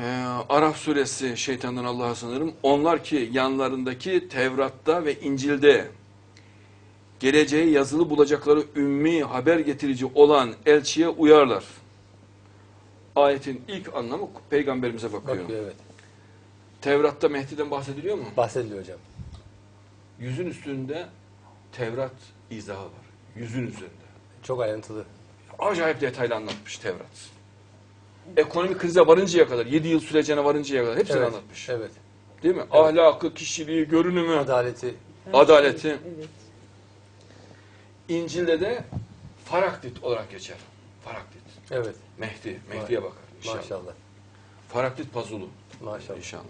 Ee, Araf suresi şeytandan Allah'a sınırım. Onlar ki yanlarındaki Tevrat'ta ve İncil'de geleceği yazılı bulacakları ümmi haber getirici olan elçiye uyarlar. Ayetin ilk anlamı peygamberimize bakıyor. Bakıyor evet. Tevrat'ta Mehdi'den bahsediliyor mu? Bahsediliyor hocam. Yüzün üstünde Tevrat izahı var. Yüzün üzerinde. Çok ayrıntılı. Acayip detaylı anlatmış Tevrat. Ekonomik krize varıncaya kadar, 7 yıl sürecine varıncaya kadar hepsini evet. anlatmış. Evet. Değil mi? Ahlakı, kişiliği, görünümü, Adaleti. adaleti. Evet. İncil'de de Faraktit olarak geçer. Faraktit. Evet. Mehdi, Mehdi'ye bakar inşallah. Maşallah. Faraktit pazulu Maşallah. inşallah.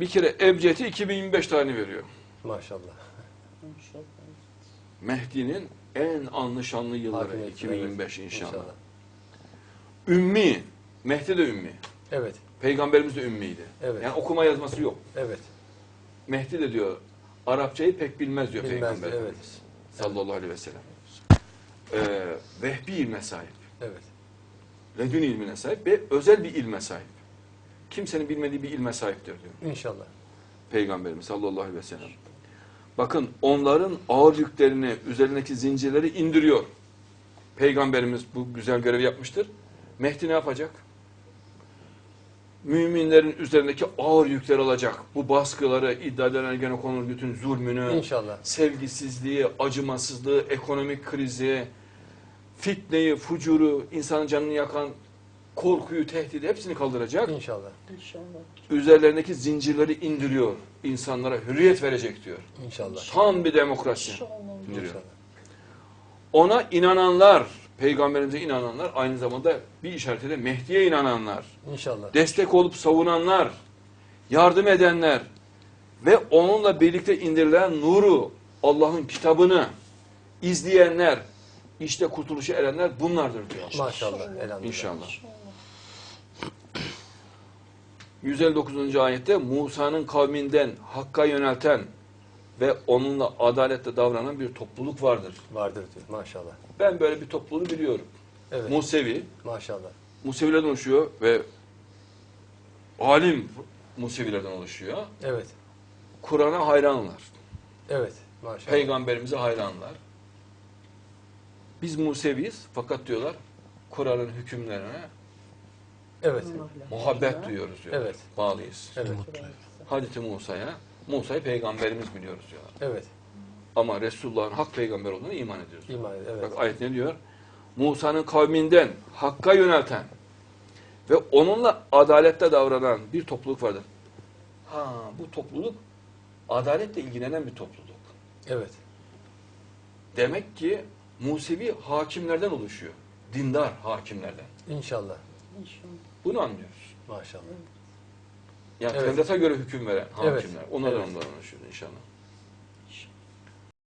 Bir kere Ebced'i 2025 tane veriyor. Maşallah. Maşallah. Mehdi'nin en anlı şanlı yılları Hakimiyet, 2025 evet. inşallah. Ümmi, Mehdi de ümmi. Evet. Peygamberimiz de ümmiydi. Evet. Yani okuma yazması yok. Evet. Mehdi de diyor Arapçayı pek bilmez diyor Bilmez, Peygamber evet. Efendimiz. Sallallahu aleyhi ve sellem. Ee, vehbi ilme sahip. Evet. Ledün ilmine sahip ve özel bir ilme sahip. Kimsenin bilmediği bir ilme sahiptir diyor İnşallah. Peygamberimiz sallallahu aleyhi ve sellem. Bakın onların ağır yüklerini, üzerindeki zincirleri indiriyor. Peygamberimiz bu güzel görevi yapmıştır. Mehdi ne yapacak? Müminlerin üzerindeki ağır yükler alacak. Bu baskıları, iddia edilen gene konur bütün zulmünü, İnşallah. sevgisizliği, acımasızlığı, ekonomik krizi, fitneyi, fucuru, insanın canını yakan korkuyu, tehdidi hepsini kaldıracak. İnşallah. İnşallah. Üzerlerindeki zincirleri indiriyor. İnsanlara hürriyet verecek diyor. İnşallah. Tam bir demokrasi. İnşallah. indiriyor. İnşallah. Ona inananlar, peygamberimize inananlar aynı zamanda bir işareti de Mehdi'ye inananlar, İnşallah. destek olup savunanlar, yardım edenler ve onunla birlikte indirilen nuru, Allah'ın kitabını izleyenler, işte kurtuluşa erenler bunlardır diyor. Maşallah. İnşallah. İnşallah. 159. ayette Musa'nın kavminden Hakk'a yönelten ve onunla adaletle davranan bir topluluk vardır. Vardır diyor. Maşallah. Ben böyle bir topluluğu biliyorum. Evet. Musevi, Maşallah. Musevilerden oluşuyor ve alim Musevilerden oluşuyor. Evet. Kur'an'a hayranlar. Evet. Maşallah. Peygamberimize hayranlar. Biz Museviyiz fakat diyorlar Kur'an'ın hükümlerine Evet. muhabbet duyuyoruz diyorlar. Evet. Bağlıyız. Evet. Hazreti Musa'ya, Musa'yı peygamberimiz biliyoruz diyorlar. Evet. Ama Resulullah'ın hak peygamber olduğunu iman ediyoruz. İman et. Evet. Bak ayet ne diyor? Musa'nın kavminden Hakk'a yönelten ve onunla adalette davranan bir topluluk vardır. Ha bu topluluk adaletle ilgilenen bir topluluk. Evet. Demek ki Musevi hakimlerden oluşuyor. Dindar hakimlerden. İnşallah. İnşallah. Bunu anlıyoruz. Maşallah. Yani Evet. Tevrat'a göre hüküm veren Evet. hakimler. Onlardan Evet. onlardan oluşuyor inşallah.